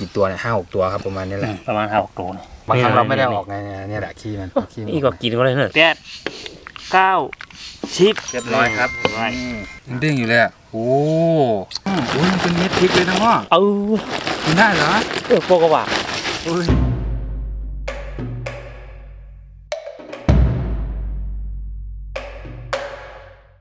กี่ตัวเนี่ยห้าหกตัวครับประมาณนี้แหละประมาณห้าหกตัวเนี่ยบางครั้งเราไม่ได้ออกไงเนี่ยเนี่ยแหละขี้มันขี้มันนี่ก็กินก็เลยเนอะแปดเก้าสิบเรียบร้อยครับเรียบร้อยยังเด้งอยู่เลยอะโอ้โหมันเป็นเม็ดพริกเลยนะพ่อเอากินได้เหรอเออโกกว่า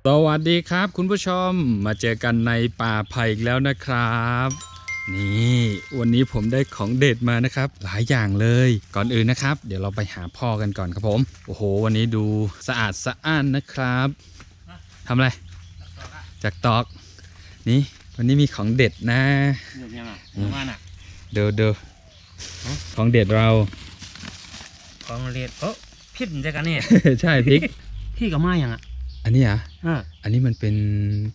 สวัสดีครับคุณผู้ชมมาเจอกันในป่าไผ่อีกแล้วนะครับ นี่วันนี้ผมได้ของเด็ดมานะครับ หลายอย่างเลยก่อนอื่นนะครับ เดี๋ยวเราไปหาพ่อกันก่อนครับผมโอ้โห วันนี้ดูสะอาดสะอ้านนะครับทำอะไรจากตอก นี่วันนี้มีของเด็ดนะเดี๋ยวยังอะเดี๋ยวมาน่ะเดูดูของเด็ดเรา ของเรียนเออพิษมันจะกันเนี่ยใช่พริกพี่กับมาอย่างอะอันนี้อะอ่าอันนี้มันเป็น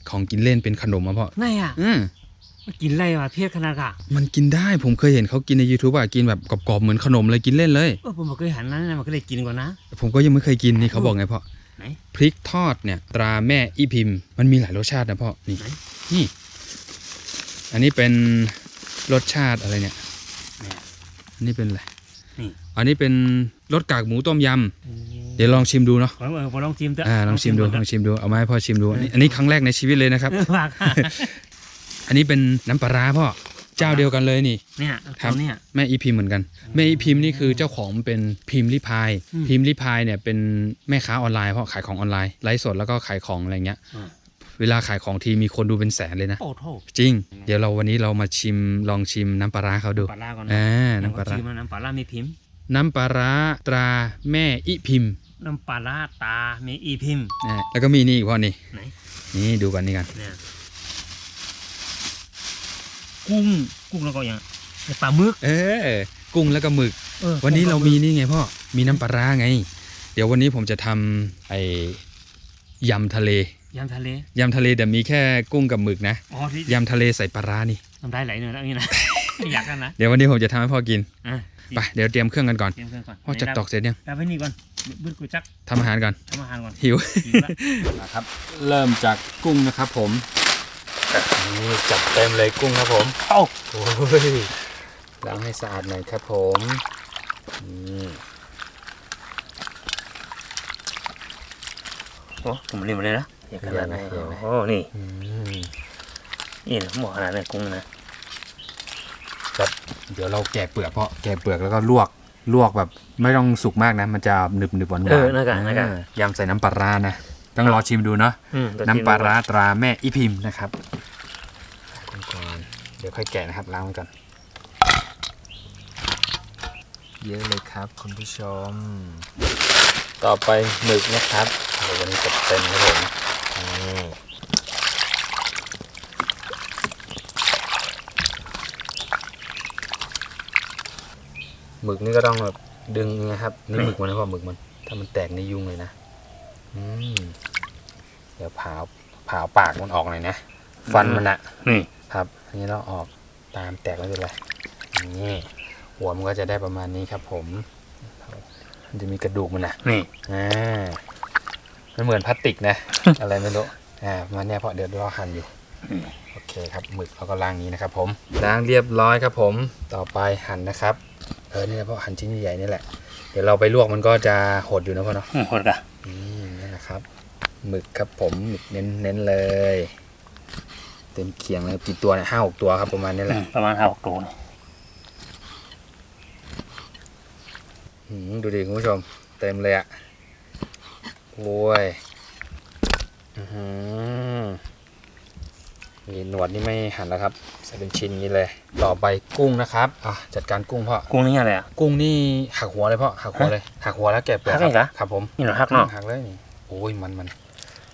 ของกินเล่นเป็นขนมอะพ่อไงอะอื มมันกินอะไรวะเพี้ยขนาดกะมันกินได้ผมเคยเห็นเขากินใน YouTube อะกินแบบกรอบๆเหมือนขนมเลยกินเล่นเลยเออผมบอกเคยหันนั้นนะมันก็เลยกินก่อนนะ ผมก็ยังไม่เคยกินนี่เขาบอกไงพ่อไหน พริกทอดเนี่ย ตราแม่อีพิมพ์มันมีหลายรสชาตินะพ่อนี่ไหน นี่อันนี้เป็นรสชาติอะไรเนี่ยเนี่ย อันนี้เป็นอะไรนี่อันนี้เป็นรสกากหมูต้มยำเดี๋ยวลองชิมดูเนาะขอเออขอลองชิมเถอะอ่าลองชิมดูลองชิมดูเอามาให้พ่อชิมดูอันนี้อันนี้ครั้งแรกในชีวิตเลยนะครับเออฝากค่ะ อันนี้เป็นน้ำปลาร้าพ่อเจ้าเดียวกันเลยนี่ เนี่ยครับ ตัวเนี่ย แม่อีพิมพ์เหมือนกัน แม่อีพิมพ์นี่คือเจ้าของเป็นพิมพ์ลิพาย อืมพิมพ์ลิพายเนี่ยเป็นแม่ค้าออนไลน์เพราะขายของออนไลน์ไลฟ์สดแล้วก็ขายของอะไรเงี้ยอืมเวลาขายของทีมีคนดูเป็นแสนเลยนะ โอ้โหจริง เดี๋ยวเราวันนี้เรามาชิมลองชิมน้ำปลาร้าเขาดู ปลาล่าก่อนอ่าน้ำน้ำปปลาลาร้าชิมน้ำปลาล่ามีพิมพ์ น้ำปลาร้าตราแม่อีพิมพ์น้ำปลาล่าตามีอีพิมพ์อ่าแล้วก็มีนี่อีกพ่อนี่ไหน นี่ดูกันนี่กัน เนี่ย กุ้งกุ้งแล้วก็อย่างไอ้ปลาหมึก เออ กุ้งแล้วก็หมึก เออวันนี้เรามีนี่ไงพ่อ มีน้ำปลาร้าไง เดี๋ยววันนี้ผมจะทำไอ้ยำทะเล ยำทะเลยำทะเลแต่มีแค่กุ้งกับหมึกนะ อ๋อที่ยำทะเลใส่ปลาร้านี่น้ำได้ไหลเนื้อแล้วนี่นะ อยากกันนะเดี๋ยววันนี้ผมจะทำให้พ่อกิน อะไป เดี๋ยวเตรียมเครื่องกันก่อน เตรียมเครื่องก่อนพ่อจัดตอกเสร็จยังเอาไปนี่ก่อนบึ้ดกูจักทำอาหารก่อน ทำอาหารก่อนหิว หิวละ นะครับเริ่มจากกุ้งนะครับผม นี่จัดเต็มเลยกุ้งครับผมเอ้าโอ้ยล้างให้สะอาดหน่อยครับผมนี่โอ้ผมรีบมาเลยนะอยากขนาดไหนเห็นไหมโอ้นี่อืมนี่นะหมอขนาดไหนกุ้งนะเดี๋ยวเราแกะเปลือกเพราะแกะเปลือกแล้วก็ลวกลวกแบบไม่ต้องสุกมากนะ มันจะหนึบหนึบหวานหวานเออน่ากันน่ากันยำใส่น้ำปลาร้านะ ต้องรอชิมดูเนาะอืมแต่น้ำปลาร้าตราแม่อีพิมพ์นะครับก่อนเดี๋ยวค่อยแกะนะครับล้างมันก่อนเยอะเลยครับ คุณผู้ชม ต่อไปหมึกนะครับเดี๋ยววันนี้จัดเต็มครับผมนี่หมึกนี่ก็ต้องแบบดึงนะครับนี่หมึกมันนะพ่อหมึกมัน ถ้ามันแตกนี่ยุ่งเลยนะอืมเดี๋ยวผ่าผ่าปากมันออกหน่อยนะ ฟันมันอะนี่ ครับอันนี้เราออกตามแตกไม่เป็นไรนี่หัวมันก็จะได้ประมาณนี้ครับ ผม มันจะมีกระดูกมันนะนี่อ่ามันเหมือนพลาสติกนะ อะไรไม่รู้อ่ามาเนี่ยเพราะเดี๋ยวเราหั่นอยู่โอเคครับหมึกเราก็ล้างนี้นะครับ ผมล้างเรียบร้อยครับ ผมต่อไปหั่นนะครับเออนี่แหละเพราะหั่นชิ้นใหญ่ๆนี่แหละเดี๋ยวเราไปลวกมันก็จะหดอยู่นะพ่อเนาะอืมโหดกะนี่นี่นะครับหมึกครับผมหมึกเน้นเน้นๆเลย เต็มเคียงเลยกี่ตัวเนี่ยห้าหกตัวครับประมาณนี้แหอืละมประมาณห้าหกตัวนะหืมดูดิคุณผู้ชม เต็มเลยอะ่ะโอ้ยอื้อหือมีหนวดนี่ไม่หั่นแล้วครับใส่เป็นชิ้นอย่างนี้เลย ต่อไปกุ้งนะครับอะจัดการกุ้งพ่อกุ้งนี่อะไรอะกุ้งนี่หักหัวเลยพ่อหักหัวเลยหักหัวแล้วแกะเปลือกหักเลยเหรอครับผมนี่เหรอฮักเนาะหักเลยนี่โอ้ยมันมัน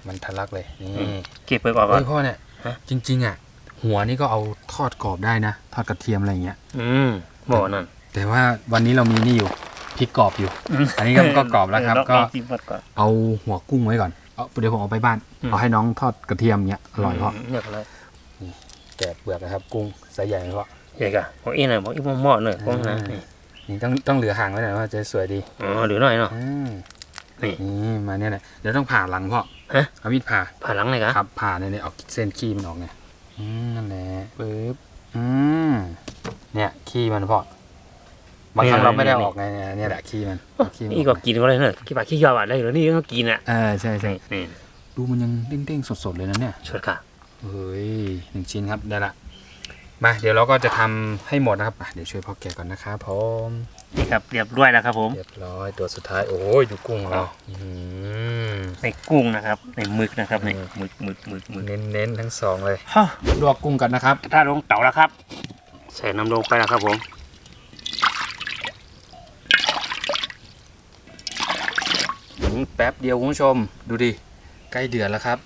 มันทะลักเลยนี่อืมเก็บไปก่อนก่อนเฮ้ยพ่อเนี่ย ฮะ จริง ๆ อะ หัวนี่ก็เอาทอดกรอบได้นะ ทอดกระเทียมอะไรอย่างเงี้ย อืมบอกนั่น แต่ว่าวันนี้เรามีนี่อยู่พริกกรอบอยู่ อันนี้ก็ก็กรอบแล้วครับเออก็ลองจิ้มก่อนเอาหัวกุ้งไว้ก่อน เอาเดี๋ยวผมเอาไปบ้านอืมเอาให้น้องทอดกระเทียมเงี้ยอร่อยเพราะมเนี่ยอะไรแกะเปลือกนะครับ กุ้งไซส์ใหญ่ไหมเพราะใหญ่กะบอกอีหน่อยบอกอีหม้อๆหน่อยกุ้งนะนี่นี่ต้องต้องเหลือห่างไว้หน่อยว่าจะสวยดี อ๋อเดี๋ยวหน่อยเนาะอืม นี่นี่มาเนี่ยแหละเดี๋ยวต้องผ่าหลังเพราะฮะเอามีดผ่าผ่าหลังเลยกะครับผ่าเนี่ยเนี่ยเออกเส้นขี้มันออกไงอืมนั่นแหละปึ๊บอืมเนี่ยขี้มันพ่อบางครั้งเราไม่ได้ออกไงเนี่ยแหละขี้มันขี้มันนี่ก็กินก็เลยเนอะขี้ปากขี้ยาวอะได้เหรอนี่ก็กินอะเออใช่ใช่นี่ดูมันยังเด้งๆสดๆเลยนะเนี่ยชดค่ะเฮ้ยหนึ่งชิ้นครับได้ละมาเดี๋ยวเราก็จะทำให้หมดนะครับอะเดี๋ยวช่วยพ่อแกะก่อนนะครับผม นี่ครับเรียบร้อยแล้วครับ ผมเรียบร้อยตัวสุดท้ายโอ้ยดูกุ้งเราอื้อหือในกุ้งนะครับ ในหมึกนะครับในเออหมึกหมึกหมึกหมึกเน้นๆทั้งสองเลยฮ่าลวกกุ้งกันนะครับถ้าลงเต๋าแล้วครับ ใส่น้ำลงไปแล้วครับผมอืมแป๊บเดียวคุณผู้ชมดูดิใกล้เดือดแล้วครับ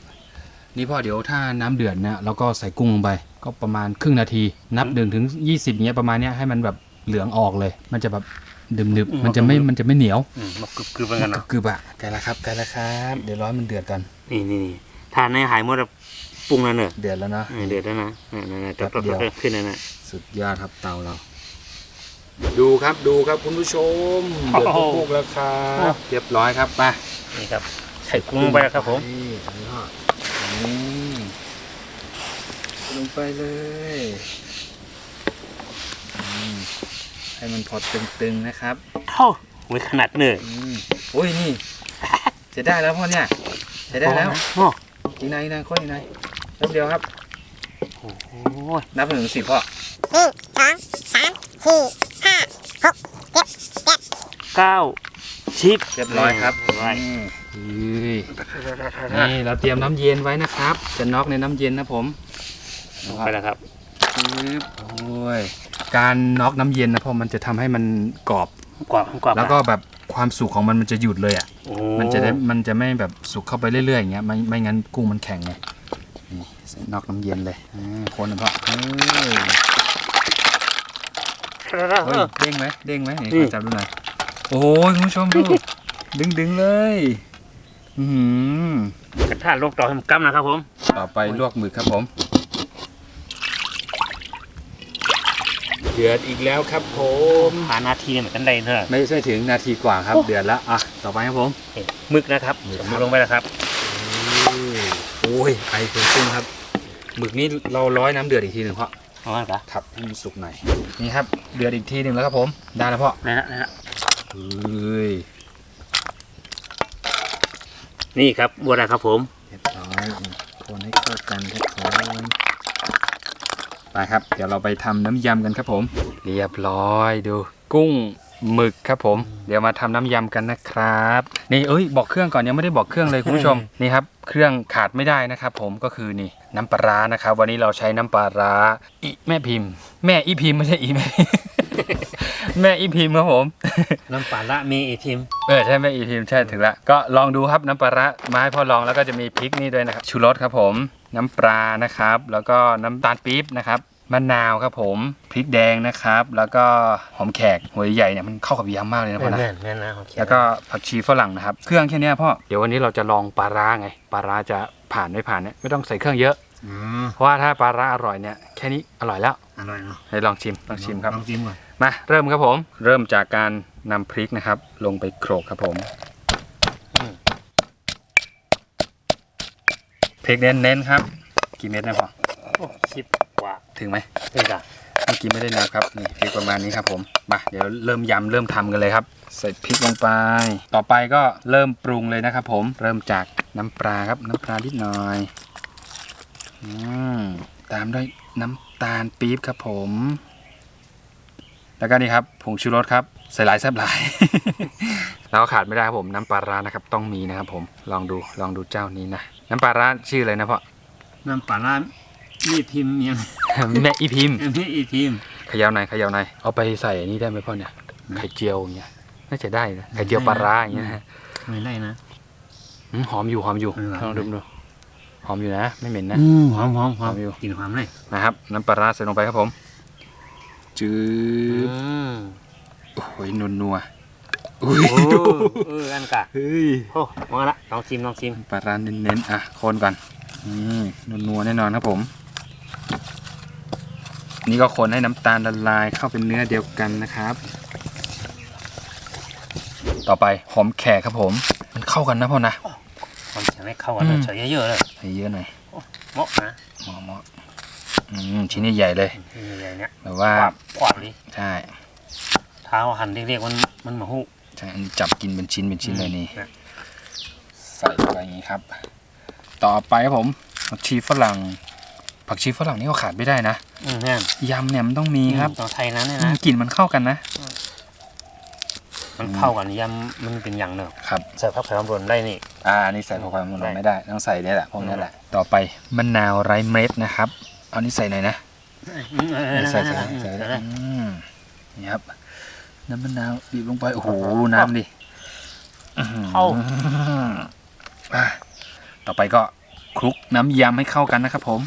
นี่พ่อเดี๋ยวถ้าน้ำเดือดเนี่ยเราก็ใส่กุ้งลงไป ก็ประมาณครึ่งนาที นับหนึ่งถึงยี่สิบเนี้ยประมาณเนี้ยให้มันแบบ เหลืองออกเลย มันจะแบบดึบๆมันจะไม่มันจะไม่เหนียวอืมมากรึบกรึบเหมือนกันเนาะกรึบๆอะใกล้แล้วครับใกล้แล้วครับเดี๋ยวร้อนมันเดือดกันนี่นี่นี่ทานในหายหมดแล้วปรุงแล้วเนอะเดือดแล้วเนาะเออเดือดแล้วนะนั่นๆๆแป๊บเดียวขึ้นแล้วนะสุดยอดครับเตาเรา ดูครับดูครับคุณผู้ชมเดือดพุกๆแล้วครับเรียบร้อยครับไปนี่ครับใส่กุ้งลงไปแล้วครับผมนี่อันนี้ก็นี่ลงไปเลยอืม ให้มันพอตึงๆนะครับเท่าไว้ขนาดเนอะอืมโอ้ยนี่จะได้แล้วพ่อเนี่ยจะได้แล้วโอ้อีกนายอีกนายคนอีกนายแป๊บเดียวครับ โหนับหนึ่งถึงสิบพ่อหนึ่งสองสามสี่ห้าหกเจ็ดแปดเก้าสิบเรียบร้อยครับเรียบร้อยนี่นี่เราเตรียมน้ำเย็นไว้นะครับ จะน็อกในน้ำเย็นนะผมไปแล้วครับปึ๊บโอ้ย การน็อกน้ำเย็นนะเพราะมันจะทำให้มันกรอบ กรอบกรอบแล้วก็แบบความสุกของมันมันจะหยุดเลยอะ โอ้มันจะได้มันจะไม่แบบสุกเข้าไปเรื่อยๆอย่างเงี้ยไม่ไม่งั้นกุ้งมันแข็งไงนี่ใส่นอกน้ำเย็นเลยอ่าคนนะพ่อเอ้ยเฮ้ยเด้งไหมเด้งไหมนี่ขอจับดูหน่อยโอ้ยคุณผู้ชมดู ดึงดึงๆเลยอือหือกระทะลงต่อให้มันกำนะครับผม ต่อไปลวกหมึกครับผม เดือดอีกแล้วครับผมหานาทีเหมือนกันได้เนอะไม่ใช่ถึงนาทีกว่าครับ เดือดแล้วอะต่อไปครับผมหมึกนะครับหมึกหมึกลงไปแล้วครับโอ้ยไอเป็นกุ้งครับหมึกนี่เราร้อยน้ำเดือดอีกทีหนึ่งพ่อเอาละครับครับให้มันสุกหน่อยนี่ครับ เดือดอีกทีหนึ่งแล้วครับผมได้แล้วพ่อนะฮะนะฮะเฮ้ยนี่ครับบัวอะไรครับผมเรียบร้อยคนให้เข้ากันครับผม ไปครับ เดี๋ยวเราไปทำน้ำยำกันครับผม เรียบร้อยดู กุ้งหมึกครับผม เดี๋ยวมาทำน้ำยำกันนะครับ นี่เอ้ยบอกเครื่องก่อนยังไม่ได้บอกเครื่องเลยคุณผู้ชมนี่ครับเครื่องขาดไม่ได้นะครับ ผมก็คือนี่น้ำปลาร้านะครับ วันนี้เราใช้น้ำปลาร้าอีแม่พิมพ์ แม่อีพิมพ์ไม่ใช่อีแม่แม่อีพิมพ์ครับผม น้ำปลาละมีอีทิมเออใช่แม่อีพิมพ์ใช่ถึงละก็ลองดูครับน้ำปลาร้ามาให้พ่อลองแล้วก็จะมีพริกนี่ด้วยนะครับชูรสครับผม น้ำปลานะครับ แล้วก็น้ำตาลปี๊บนะครับมะนาวครับผมพริกแดงนะครับ แล้วก็หอมแขกหัวใหญ่เนี่ยมันเข้ากับยำมากเลยนะพ่อนะแม่นแม่นนะโอเคแล้วก็ผักชีฝรั่งนะครับ เครื่องแค่เนี้ยพ่อเดี๋ยววันนี้เราจะลองปลาร้าไงปลาร้าจะผ่านไม่ผ่านเนี่ยไม่ต้องใส่เครื่องเยอะ อืมเพราะว่าถ้าปลาร้าอร่อยเนี่ยแค่นี้อร่อยแล้วอร่อยเนาะให้ลองชิมลองชิมครับลองชิมก่อนมาเริ่มครับผม เริ่มจากการนำพริกนะครับ ลงไปโขลกครับผม พริกเน้นๆครับ กี่เม็ดนะพ่อโอ้สิบกว่าถึงไหมนี่จ้ะเมื่อกี้ไม่ได้นับครับนี่พริกประมาณนี้ครับผมมาเดี๋ยวเริ่มยำเริ่มทำกันเลยครับ ใส่พริกลงไป ต่อไปก็เริ่มปรุงเลยนะครับผมเริ่มจากน้ำปลาครับ น้ำปลานิดหน่อยอืมตามด้วยน้ำตาลปี๊บครับผม แล้วก็นี่ครับผงชูรสครับใส่หลายแซ่บหลาย แล้วก็ขาดไม่ได้ครับผมน้ำปลาร้านะครับ ต้องมีนะครับผมลองดูลองดูเจ้านี้นะน้ำปลาร้าชื่ออะไรนะพ่อน้ำปลาละมีทิมยังแม่อีพิมพ์มีอีทิมเขยาวในอยเขยาวในอยเอาไปใส่อันนี้ได้ไหมพ่อเนี่ยไข่เจียวอย่างเงี้ยน่าจะได้นะไข่เจียวปลาร้าอย่างเงี้ยฮะไม่ได้นะอืมหอมอยู่หอมอยู่เออลองดมดูหอมอยู่นะ ไม่เหม็นนะอืมหอมหอมหอมหอมอยู่กลินหอมเลยนะครับ น้ำปลาร้าใส่ลงไปครับผมจืบมโอ้ยนัวนัวๆ อุ้ยโอ้เอออันกะเฮ้ยโอ้มาละลองชิมลองชิมปลาร้าเน้นๆอะคนก่อนอืมนัวๆแน่นอนครับผม นี่ก็คนให้น้ำตาลละลายเข้าเป็นเนื้อเดียวกันนะครับ ต่อไปหอมแขกครับผม มันเข้ากันนะพ่อนะความเสียงไม่เข้ากันเลยอืมใส่เยอะๆเลยใส่เยอะหน่อยเหมาะนะหมอหมออืมชิ้นใหญ่ๆเลยใหญ่ๆเนี่ยแบบว่าความความนี้ใช่เท้าหั่นเรียกๆมันมันมาหู ใช่อันนี้จับกินเป็นชิ้นเป็นชิ้นเลยนี่นะใส่เข้าไปอย่างนี้ครับ ต่อไปครับผมผักชีฝรั่ง ผักชีฝรั่งนี่ก็ขาดไม่ได้นะอืมเนี่ยยำเนี่ยมันต้องมีครับต้องไทยนั้นเนี่ยอืนะมกลิ่นมันเข้ากันนะ มันเข้ากันยำมันเป็นอย่างเนอะครับใส่ผักไผ่ความรวนได้นี่อ่าอันนี่ใส่ผักความมันได้ไม่ได้ต้องใส่เนี่ยแหละพวกนี้แหละต่อไปมะนาวไร้เม็ดนะครับ เอานี่ใส่หน่อยนะอืมเออใส่ใส่นั่นใส่ๆใส่ๆนั่นอืมนี่ครับ น้ำมะนาวบีบลงไปโอ้โหน้ำดิอื้อหือๆเข้าอะต่อไปก็คลุกน้ำยำให้เข้ากันนะครับผม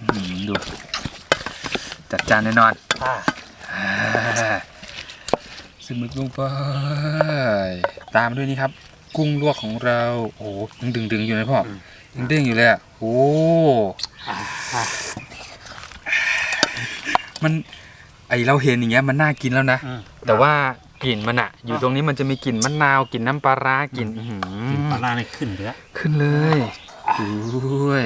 อื้อหือดูจัดจานแน่นอนอ่าอ่าซึ่งมึกลงไปตามด้วยนี่ครับ กุ้งลวกของเรา โอ้โหยังดึงดึงๆอยู่เลยพ่อยังเด้งอยู่เลยอะโอ้อ่าอ่ามัน ไอเราเห็นอย่างเงี้ยมันน่ากินแล้วนะ อืม แต่ว่ากลิ่นมันอะอยู่ตรงนี้มันจะมีกลิ่นมะนาวกลิ่นน้ำปลาร้ากลิ่นอื้อหือกินปลาล่าในขึ้นไปแล้ว ขึ้นเลยโอ้ย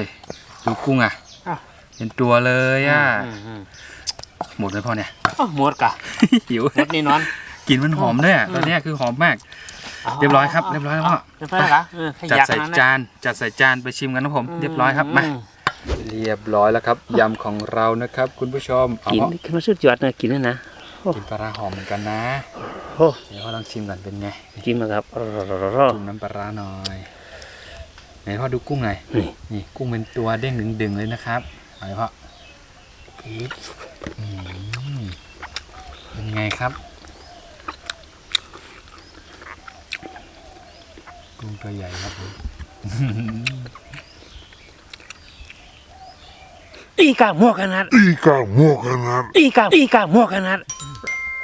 ดูกุ้งอะอ้าวเป็นตัวเลยอะอืมอืมหมดเลยพ่อเนี่ย อ้าวหมดกะหิว หมดนี่นอน กลิ่นมันหอมด้วยอะตอนเนี้ยคือหอมมาก เรียบร้อยครับเรียบร้อยแล้วพ่อ เรียบร้อยแล้วเหรอเออให้จัดยักใส่นะจาน จัดใส่จานไปชิมกันนะผม เรียบร้อยครับ มา เรียบร้อยแล้วครับยำของเรานะครับ คุณผู้ชมเอากินพ่อขึ้นมาสุดยอดนะกินแล้วนะกินปลาร้าหอมเหมือนกันนะโอ้เดี๋ยวพ่อลองชิมก่อนเป็นไงกินมาครับจุ่มน้ำปลาร้าหน่อยไหนพ่อดูกุ้งหน่อยนี่นี่กุ้งเป็นตัวเด้งดึงๆเลยนะครับเอาเลยพ่อปึ๊บอืมเป็นไงครับกุ้งตัวใหญ่ครับผม อีกาหมวกขนาด Ica Morganat. อีกาอีกาหมวกขนาด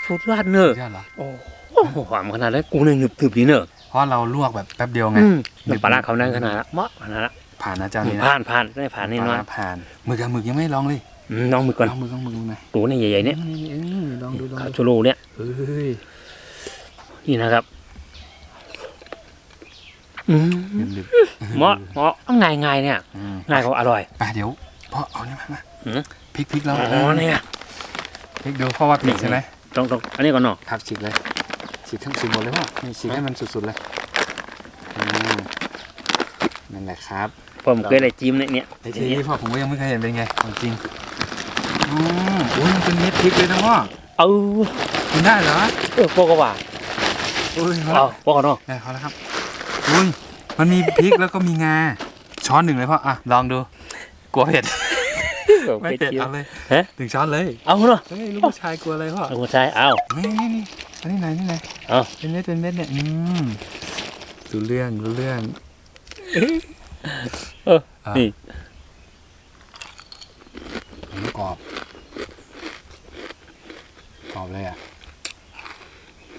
สุดยอดเนอะยอดเหรอโอ้โหหอมขนาดนั้นกูเนี่ยหนึบหนึบดีเนอะเพราะเราลวกแบบแป๊บเดียวไงอืมน้ำปลาร้าเขานั่งขนาดละเหมาะขนาดละผ่านนะเจ้านี้นะผ่านผ่านได้ผ่านแน่นอนปลาร้าผ่านหมึกกับหมึกยังไม่ลองเลยอืมน้องมือก่อนลองหมึกลองหมึกดูหน่อยตูเนี่ยใหญ่ๆเนี่ยนี่เออลองดูลองข้าวดูชูโรเนี่ยเฮ้ยนี่นะครับอืมดึบเหมาะเหมาะง่ายง่ายๆเนี่ยๆอืมง่ายเขาอร่อยไปเดี๋ยว พ่อเอานี่มามาหือพริกพริกแล้วอ๋อเนี่ยพริกดูพ่อว่าผิดใช่ไหมตรงตรงอันนี้ก่อนเนาะครับฉีกเลยฉีกทั้งฉีกหมดเลยพ่อนี่ฉีกให้มันสุดๆเลยอืมนั่นแหละครับ ผมเคยได้จิ้มเนี่ยเนี่ยไอ้ทีนี้พ่อผมก็ยังไม่เคยเห็นเป็นไงของจริงอืมอุ้ยมันเป็นเม็ดพริกเลยนะพ่อเอากินได้เหรอเออพวกก็ว่าอุ้ยเอาพวกก็เนาะได้เขาแล้วครับอุ้ยมันมีพริกแล้วก็มีงาช้อนหนึ่งเลยพ่ออะลองดูกลัวเผ็ด ไม่เผ็ดเอาเลยฮะ หนึ่งช้อนเลยเอาเนาะเฮ้ยลูกผู้ชายกลัวอะไรพ่อ เอาหัวใจเอา นี่นี่นี่อันนี้ไหนนี่ไหนเอา เป็นเม็ดเป็นเม็ดเนี่ยอืมดูเรื่องดูเรื่องเอออะนี่หมูกรอบกรอบเลยอะ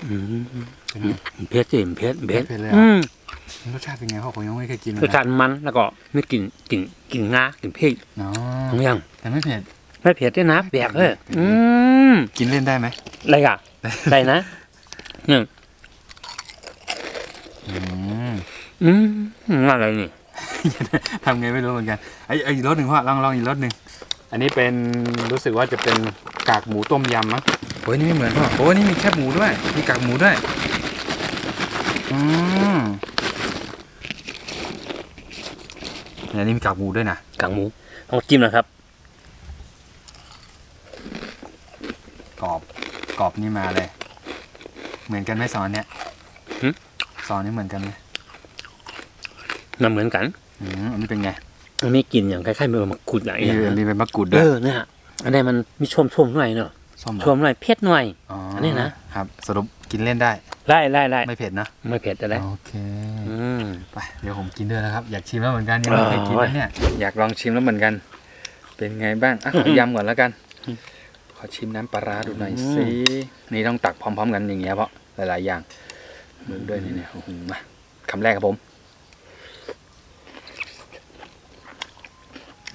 อืมเป็นไงเผ็ดจริงเผ็ดเผ็ดเผ็ดเลยเหรออืม รสชาติเป็นไงพ่อผมยังไม่เคยกินเลยรสชาติมันแล้วก็ไม่กลิ่นกลิ่นกลิ่นงากลิ่นพริกอ๋อทั้งอย่างแต่ไม่เผ็ดไม่เผ็ดด้วยนะแปลกเลยเผ็ดอืมกินเล่นได้ไหมอะไรอะได้นะหนึ่งอืมอืมอะไรนี่ทำไงไม่รู้เหมือนกันไอ้ไอ้อีกรสหนึ่งพ่อลองลองอีกรสหนึ่งอันนี้เป็นรู้สึกว่าจะเป็นกากหมูต้มยำมั้งโอ้ยนี่ไม่เหมือนพ่อโอ้ยนี่มีแคบหมูด้วย มีกากหมูด้วยอืม เนี่ยนี่มีกากหมูด้วยนะกางหมูลองจิ้มนะครับ กรอบกรอบนี่มาเลย เหมือนกันไหมซอนเนี่ยหึซอนนี่เหมือนกันไหมน่าเหมือนกันอืมอันนี้เป็นไงมันมีกลิ่นอย่างคล้ายๆเป็นมะกรูดอะไรอย่างเออเงี้อันยนี้เป็นมะกรูดเอด้วยอเนี่ยอันนี้มันมีชมชมๆหน่อยเนาะส้มเหรอชมหน่อยเผ็ดหน่อยอ๋ออัอันนี้นะ ครับ สรุปกินเล่นได้ ไล่ไล่ไล่ไม่เผ็ดนะ ไม่เผ็ดอะไร โอเคอืม ไปเดี๋ยวผมกินด้วยนะครับ อยากชิมแล้วเหมือนกันยังไม่เคยกินโอ้ยนะเนี่ย อยากลองชิมแล้วเหมือนกัน เป็นไงบ้างอะขอยำก่อนแล้วกัน ขอชิมน้ำปลาร้าดูหน่อยสินี่ต้องตักพร้อม ๆ กันอย่างเงี้ยเพราะหลายๆอย่างมือด้วยนี่เนี่ยโอ้โหมาคำแรกครับผม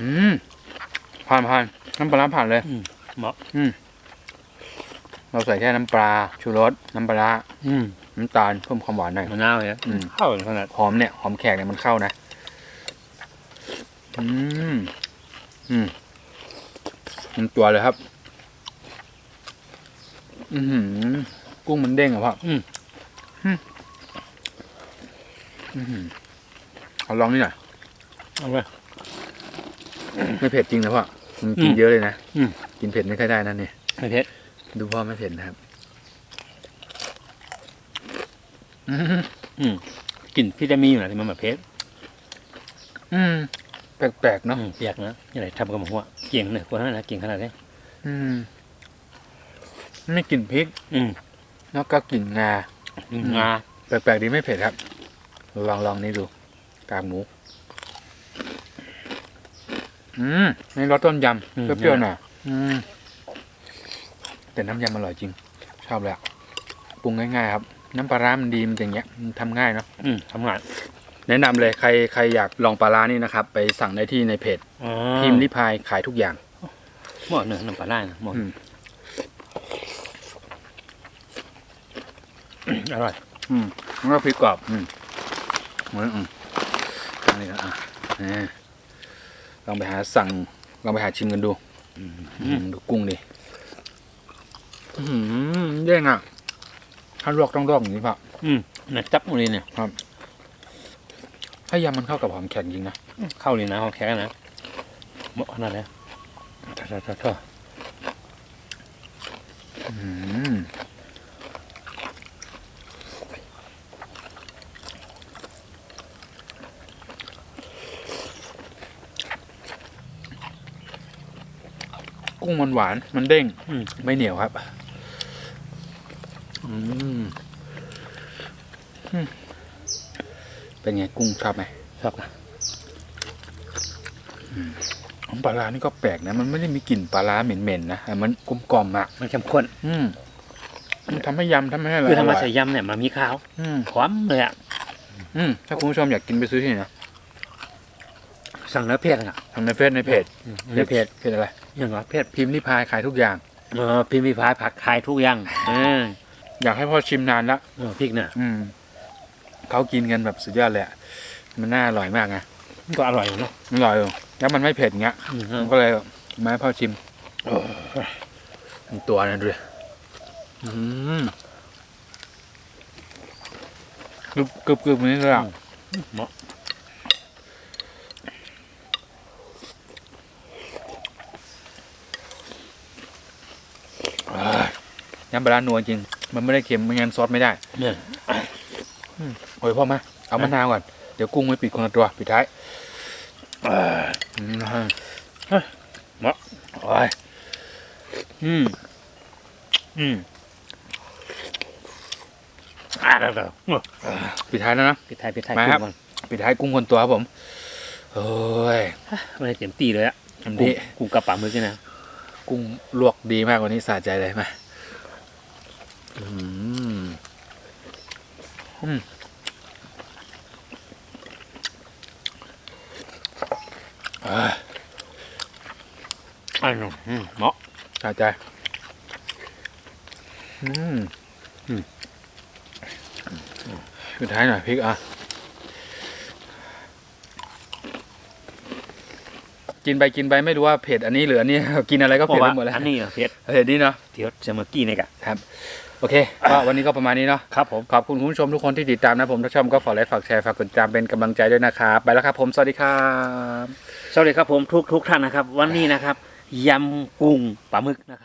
อืมผ่านผ่านน้ำปลาร้าผ่านเลยเหมาะอืมเราใส่แค่น้ำปลาชูรสน้ำปลาร้าอืม น้ำตาลเพิ่มความหวานหน่อย มะนาวเนี่ยอืม เข้าขนาดหอมเนี่ยหอมแขกเนี่ยมันเข้านะ อืม อืมมันตัวเลยครับ อือหือ กุ้งมันเด้งอะพ่ออืมอืมอื้อหือเอาลองนี่หน่อย เอาไป ไม่เผ็ดจริงนะพ่อมันกินอืมเยอะเลยนะ อืม กินเผ็ดไม่ค่อยได้นั่นเนี่ย ไม่เผ็ด ดูพ่อไม่เผ็ดนะครับ อืม กลิ่นพี่จะมีอยู่นะที่มันแบบเผ็ดอืม แปลกๆเนาะอืมเปียกนะยังไงทำกับหัวเก่งเนี่ยคนนั้นนะเก่งขนาดนี้อืมไม่กลิ่นพริก อืมแล้วก็กลิ่นงางาแปลกๆดีไม่เผ็ดครับ ลองลองนี่ดูกากหมู อืมในรสต้มยำเปรี้ยวๆหน่อยอืมแต่น้ำยำอร่อยจริง ชอบเลยอะปรุงง่ายๆครับ น้ำปลาร้ามันดีมันอย่างเงี้ยมันทำง่ายเนาะอืมทำงานแนะนำเลยใครใครอยากลองปลาร้านี่นะครับ ไปสั่งได้ที่ในเพจอ๋อพิมพ์ริพายขายทุกอย่าง หม้อหนึ่งน้ำปลาได้นะหม้ออืม อร่อย อืมแล้วก็พริกกรอบอืมเหมือนอืมอันนี้ก็อะอ่าลองไปหาสั่งลองไปหาชิมกันดูอืมดูกุ้งดิอืมเด้งอะ ถ้าลวกต้องลวกอย่างนี้ป่ะอืมเนี่ยจับมือเลยเนี่ยถ้ายำมันเข้ากับหอมแข็งจริงนะเข้าเลยนะเขาแข็งนะเหมาะขนาดนี้ท่าท่าท่าท่าอืมกุ้งมันหวาน มันเด้งอืมไม่เหนียวครับ อืมอืม เป็นไงกุ้งชอบไหมชอบนะของปลาร้านี่ก็แปลกนะ มันไม่ได้มีกลิ่นปลาร้าเหม็นๆนะแต่มันกลมกล่อมๆอะมันเข้มข้นอืมมันทำให้ยำทำให้อะไรคือทำมาร่ยใส่ยำเนี่ยมันมีข้าวอืมความเลยอะอืมถ้าคุณผู้ชมอยากกินไปซื้อที่ไหนนะสั่งเนื้อเพศอะทางในเฟซในเพจเนื้อเพศเพจอะไรอย่างไรเพศพิมพ์ริพายขายทุกอย่าง เออพิมพ์พิพายผักขายทุกอย่างเอออยากให้พ่อชิมนานละเออพริกเนี่ยอืม เขากินกันแบบสุดยอดเลยอะมันน่าอร่อยมากไงมันก็อร่อยอยู่เนาะอร่อยอยู่แล้วมันไม่เผ็ดอย่างเงี้ยอืมผมก็เลยมาให้พ่อชิมมีตัวนั้นด้วยอืมกรึบกรึบกรึบนี่เลยอะเหมาะอ่าน้ำปลาร้านัวจริง มันไม่ได้เค็มไม่งั้นซอสไม่ได้เนี่ยโอ้ ยพ่อมาเอามะนาวก่อน เดี๋ยวกุ้งไม่ปิดคนละตัวปิดท้ายอ่าอืมนะฮะเหมาะโอ้ยอืมอืมอ่าเดี๋ยวปิดท้ายแล้วนะปิดท้ายปิดท้ายมาครับปิดท้ายกุ้งคนตัวครับผมโอ้ยไม่ได้เต็มตีเลยอะอันกุ้งนี้กุ้งกระป๋ามือกันนะกุ้งลวกดีมากว่านี้สะใจเลยมาอืมอืม อ่าอันนู้นอืมเหมาะสะใจอืมอืมปิดท้ายหน่อยพริกอะ กินไปกินไปไม่รู้ว่าเผ็ดอันนี้หรืออันนี้ กินอะไรก็เพราะเผ็ดว่าไปหมดแล้วอันนี้อะเผ็ดเผ็ดนี่เนาะเดี๋ยวจะมากี้เนี่ยกะครับโอเคก็วันนี้ก็ประมาณนี้เนาะครับผมขอบคุณคุณผู้ชมทุกคนที่ติดตามนะผมถ้าชอบก็ฝากไลค์ฝากแชร์ฝากกดติดตามเป็นกำลังใจด้วยนะครับไปแล้วครับผมสวัสดีครับสวัสดีครับผมทุกทุกท่านนะครับ วันนี้นะครับยำกุ้งปลาหมึกนะครับ